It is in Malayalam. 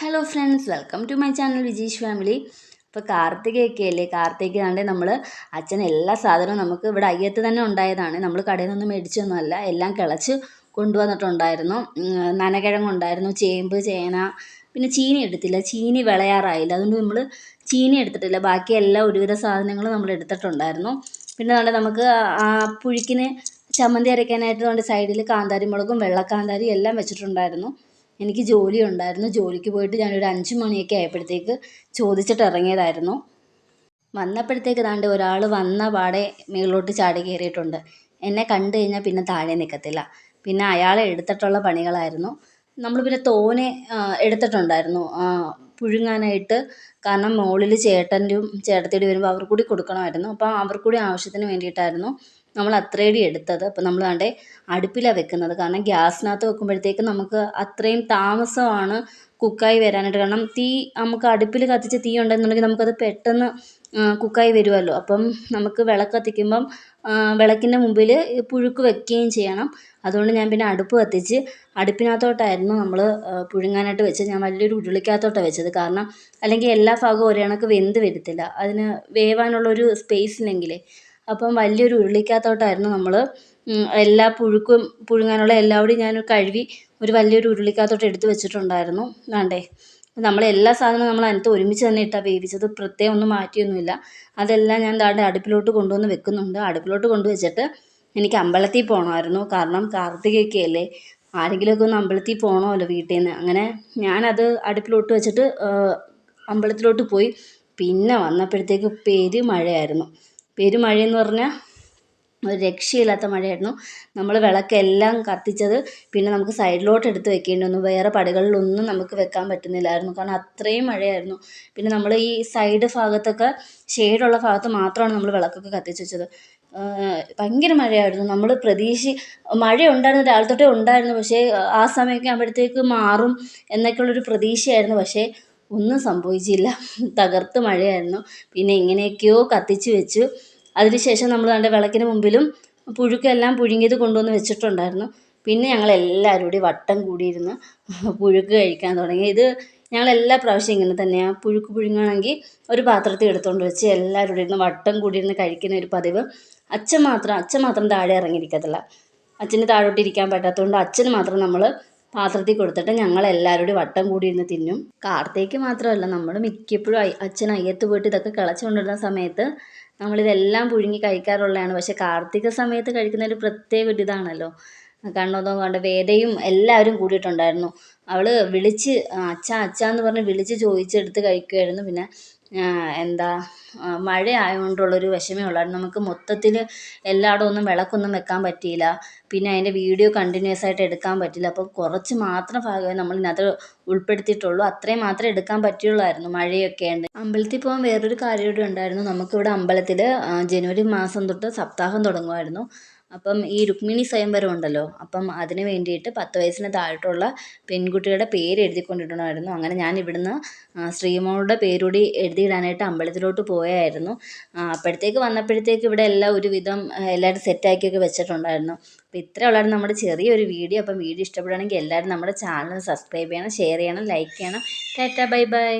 Hello friends welcome to my channel Vijeesh family ഇപ്പോൾ കാർത്തികയൊക്കെ അല്ലേ കാർത്തിക ആണ്ട് നമ്മൾ അച്ഛൻ എല്ലാ സാധനവും നമുക്ക് ഇവിടെ അയ്യത്ത് തന്നെ ഉണ്ടായതാണ്. നമ്മൾ കടയിൽ നിന്നും മേടിച്ചൊന്നുമല്ല. എല്ലാം കിളച്ച് കൊണ്ടുവന്നിട്ടുണ്ടായിരുന്നു. നനകിഴങ്ങുണ്ടായിരുന്നു. ചേമ്പ് ചേന പിന്നെ ചീനി എടുത്തില്ല. ചീനി വിളയാറായില്ല. അതുകൊണ്ട് നമ്മൾ ചീനി എടുത്തിട്ടില്ല. ബാക്കി എല്ലാ ഒരുവിധ സാധനങ്ങളും നമ്മൾ എടുത്തിട്ടുണ്ടായിരുന്നു. പിന്നെ അതുകൊണ്ട് നമുക്ക് പുഴുക്കിന് ചമ്മന്തി അരയ്ക്കാനായിട്ട് നമ്മുടെ സൈഡിൽ കാന്താരി മുളകും വെള്ളക്കാന്താരി എല്ലാം വെച്ചിട്ടുണ്ടായിരുന്നു. എനിക്ക് ജോലി ഉണ്ടായിരുന്നു ജോലിക്ക് പോയിട്ട് ഞാനൊരു അഞ്ച് മണിയൊക്കെ ആയപ്പോഴത്തേക്ക് ചോദിച്ചിട്ട് ഇറങ്ങിയതായിരുന്നു. വന്നപ്പോഴത്തേക്ക് ദാണ്ട് ഒരാൾ വന്ന പാടെ മുകളിലോട്ട് ചാടി കയറിയിട്ടുണ്ട്. എന്നെ കണ്ടു കഴിഞ്ഞാൽ പിന്നെ താഴെ നിൽക്കത്തില്ല പിന്നെ അയാളെ എടുത്തിട്ടുള്ള പണികളായിരുന്നു. നമ്മൾ പിന്നെ തോനെ എടുത്തിട്ടുണ്ടായിരുന്നു. പുഴുങ്ങാനായിട്ട് കാരണം മുകളിൽ ചേട്ടന്റെയും ചേട്ടത്തിയുടെ വരുമ്പോൾ അവർക്ക് കൂടി കൊടുക്കണമായിരുന്നു. അപ്പോൾ അവർ കൂടി ആവശ്യത്തിന് വേണ്ടിയിട്ടായിരുന്നു. നമ്മൾ അത്രയും എടുത്തത്. അപ്പോൾ നമ്മൾ ദാണ്ടെ അടുപ്പിലാണ് വെക്കുന്നത്. കാരണം ഗ്യാസിനകത്ത് വെക്കുമ്പോഴത്തേക്ക് നമുക്ക് അത്രയും താമസമാണ് കുക്കായി വരാനായിട്ട്. കാരണം തീ നമുക്ക് അടുപ്പിൽ കത്തിച്ച് തീ ഉണ്ടെന്നുണ്ടെങ്കിൽ നമുക്കത് പെട്ടെന്ന് കുക്കായി വരുമല്ലോ അപ്പം നമുക്ക് വിളക്ക് കത്തിക്കുമ്പം വിളക്കിന്റെ മുമ്പിൽ പുഴുക്ക് വെക്കുകയും ചെയ്യണം. അതുകൊണ്ട് ഞാൻ പിന്നെ അടുപ്പ് കത്തിച്ച് അടുപ്പിനകത്തോട്ടായിരുന്നു നമ്മൾ പുഴുങ്ങാനായിട്ട് വെച്ചത്. ഞാൻ വലിയൊരു ഉരുളിക്കകത്തോട്ടാണ് വെച്ചത്. കാരണം അല്ലെങ്കിൽ എല്ലാ ഭാഗവും ഒരേ കണക്ക് വെന്ത് വരത്തില്ല. അതിന് വേവാനുള്ളൊരു സ്പേസ് ഇല്ലെങ്കിലേ. അപ്പം വലിയൊരു ഉരുളിക്കകത്തോട്ടായിരുന്നു നമ്മൾ എല്ലാ പുഴുക്കും പുഴുങ്ങാനുള്ള എല്ലാവിടെയും ഞാൻ കഴുകി ഒരു വലിയൊരു ഉരുളിക്കകത്തോട്ട് എടുത്ത് വെച്ചിട്ടുണ്ടായിരുന്നു. വേണ്ടേ നമ്മൾ എല്ലാ സാധനവും നമ്മൾ അതിനകത്ത് ഒരുമിച്ച് തന്നെ ഇട്ടാണ് വേവിച്ചത്. പ്രത്യേകം ഒന്നും മാറ്റിയൊന്നുമില്ല. അതെല്ലാം ഞാൻ ദാണ്ടെ അടുപ്പിലോട്ട് കൊണ്ടുവന്ന് വെക്കുന്നുണ്ട്. അടുപ്പിലോട്ട് കൊണ്ടുവച്ചിട്ട് എനിക്ക് അമ്പലത്തിൽ പോകണമായിരുന്നു കാരണം കാർത്തികയൊക്കെ അല്ലേ ആരെങ്കിലുമൊക്കെ ഒന്ന് അമ്പലത്തിൽ പോകണമല്ലോ വീട്ടിൽ നിന്ന് അങ്ങനെ ഞാനത് അടുപ്പിലോട്ട് വെച്ചിട്ട് അമ്പലത്തിലോട്ട് പോയി. പിന്നെ വന്നപ്പോഴത്തേക്ക് പെരുമഴയായിരുന്നു. പെരുമഴയെന്ന് പറഞ്ഞാൽ ഒരു രക്ഷയില്ലാത്ത മഴയായിരുന്നു. നമ്മൾ വിളക്കെല്ലാം കത്തിച്ചത് പിന്നെ നമുക്ക് സൈഡിലോട്ട് എടുത്ത് വെക്കേണ്ടി വന്നു. വേറെ പടികളിലൊന്നും നമുക്ക് വെക്കാൻ പറ്റുന്നില്ലായിരുന്നു. കാരണം അത്രയും മഴയായിരുന്നു. പിന്നെ നമ്മൾ ഈ സൈഡ് ഭാഗത്തൊക്കെ ഷെയ്ഡുള്ള ഭാഗത്ത് മാത്രമാണ് നമ്മൾ വിളക്കൊക്കെ കത്തിച്ച് വെച്ചത്. ഭയങ്കര മഴയായിരുന്നു. നമ്മൾ പ്രതീക്ഷി മഴ ഉണ്ടായിരുന്നു രാവിലെ തൊട്ടേ ഉണ്ടായിരുന്നു. പക്ഷേ ആ സമയമൊക്കെ ആകുമ്പോഴത്തേക്ക് മാറും എന്നൊക്കെയുള്ളൊരു പ്രതീക്ഷയായിരുന്നു. പക്ഷേ ഒന്നും സംഭവിച്ചില്ല. തകർത്ത് മഴയായിരുന്നു. പിന്നെ എങ്ങനെയൊക്കെയോ കത്തിച്ച് വെച്ചു. അതിനുശേഷം നമ്മൾ കണ്ട വിളക്കിന് മുമ്പിലും പുഴുക്കെല്ലാം പുഴുങ്ങിയത് കൊണ്ടുവന്ന് വെച്ചിട്ടുണ്ടായിരുന്നു. പിന്നെ ഞങ്ങൾ എല്ലാവരും കൂടി വട്ടം കൂടിയിരുന്ന്. പുഴുക്ക് കഴിക്കാൻ തുടങ്ങി. ഇത് ഞങ്ങൾ എല്ലാ പ്രാവശ്യം ഇങ്ങനെ തന്നെയാണ് പുഴുക്ക് പുഴുങ്ങുകയാണെങ്കിൽ ഒരു പാത്രത്തിൽ എടുത്തുകൊണ്ട് വെച്ച് എല്ലാവരും കൂടി ഇരുന്ന് വട്ടം കൂടിയിരുന്ന് കഴിക്കുന്ന ഒരു പതിവ്. അച്ഛൻ മാത്രം അച്ഛൻ മാത്രം താഴെ ഇറങ്ങിയിരിക്കത്തില്ല. അച്ഛന് താഴോട്ട് ഇരിക്കാൻ പറ്റാത്തതുകൊണ്ട് അച്ഛന് മാത്രം നമ്മൾ പാത്രത്തിൽ കൊടുത്തിട്ട് ഞങ്ങൾ എല്ലാവരും കൂടി വട്ടം കൂടി ഇരുന്ന് തിന്നും. കാർത്തേക്ക് മാത്രമല്ല നമ്മൾ മിക്കപ്പോഴും അച്ഛൻ അയ്യത്ത് പോയിട്ട് ഇതൊക്കെ കിളച്ചുകൊണ്ടിരുന്ന സമയത്ത് നമ്മളിതെല്ലാം പുഴുങ്ങി കഴിക്കാറുള്ളതാണ്. പക്ഷേ കാർത്തിക സമയത്ത് കഴിക്കുന്ന ഒരു പ്രത്യേക ഒരു ഇതാണല്ലോ. കണ്ണോതോ കണ്ട് വേദയും എല്ലാവരും കൂടിയിട്ടുണ്ടായിരുന്നു. അവൾ വിളിച്ച് അച്ഛ അച്ഛ എന്ന് പറഞ്ഞ് വിളിച്ച് ചോദിച്ചെടുത്ത് കഴിക്കുമായിരുന്നു പിന്നെ എന്താ മഴ ആയതുകൊണ്ടുള്ളൊരു വിഷമേ ഉള്ളായിരുന്നു നമുക്ക് മൊത്തത്തിൽ എല്ലായിടവും ഒന്നും വിളക്കൊന്നും വെക്കാൻ പറ്റിയില്ല. പിന്നെ അതിന്റെ വീഡിയോ കണ്ടിന്യൂസ് ആയിട്ട് എടുക്കാൻ പറ്റില്ല അപ്പോൾ കുറച്ച് മാത്രം ഭാഗമേ നമ്മൾ ഇതിനകത്ത് ഉൾപ്പെടുത്തിയിട്ടുള്ളൂ. അത്രയും മാത്രമേ എടുക്കാൻ പറ്റുള്ളായിരുന്നു മഴയൊക്കെ ഉണ്ട് അമ്പലത്തിൽ പോകാൻ വേറൊരു കാര്യം കൂടി ഉണ്ടായിരുന്നു. നമുക്കിവിടെ അമ്പലത്തിൽ ജനുവരി മാസം തൊട്ട് സപ്താഹം തുടങ്ങുമായിരുന്നു. അപ്പം ഈ രുക്മിണി സ്വയംവരം ഉണ്ടല്ലോ അപ്പം അതിന് വേണ്ടിയിട്ട് പത്ത് വയസ്സിന് താഴോട്ടുള്ള പെൺകുട്ടിയുടെ പേര് എഴുതി കൊണ്ടിടണമായിരുന്നു അങ്ങനെ ഞാൻ ഇവിടുന്ന് ശ്രീമോളുടെ പേരുകൂടി എഴുതിയിടാനായിട്ട് അമ്പലത്തിലോട്ട് പോയായിരുന്നു. അപ്പോഴത്തേക്ക് വന്നപ്പോഴത്തേക്ക് ഇവിടെ എല്ലാം ഒരുവിധം എല്ലാവരും സെറ്റാക്കിയൊക്കെ വെച്ചിട്ടുണ്ടായിരുന്നു. അപ്പോൾ ഇത്രേ ഉള്ളായിരുന്നു നമ്മുടെ ചെറിയൊരു വീഡിയോ. അപ്പം വീഡിയോ ഇഷ്ടപ്പെടുകയാണെങ്കിൽ എല്ലാവരും നമ്മുടെ ചാനൽ സബ്സ്ക്രൈബ് ചെയ്യണം ഷെയർ ചെയ്യണം ലൈക്ക് ചെയ്യണം. Tata bye bye.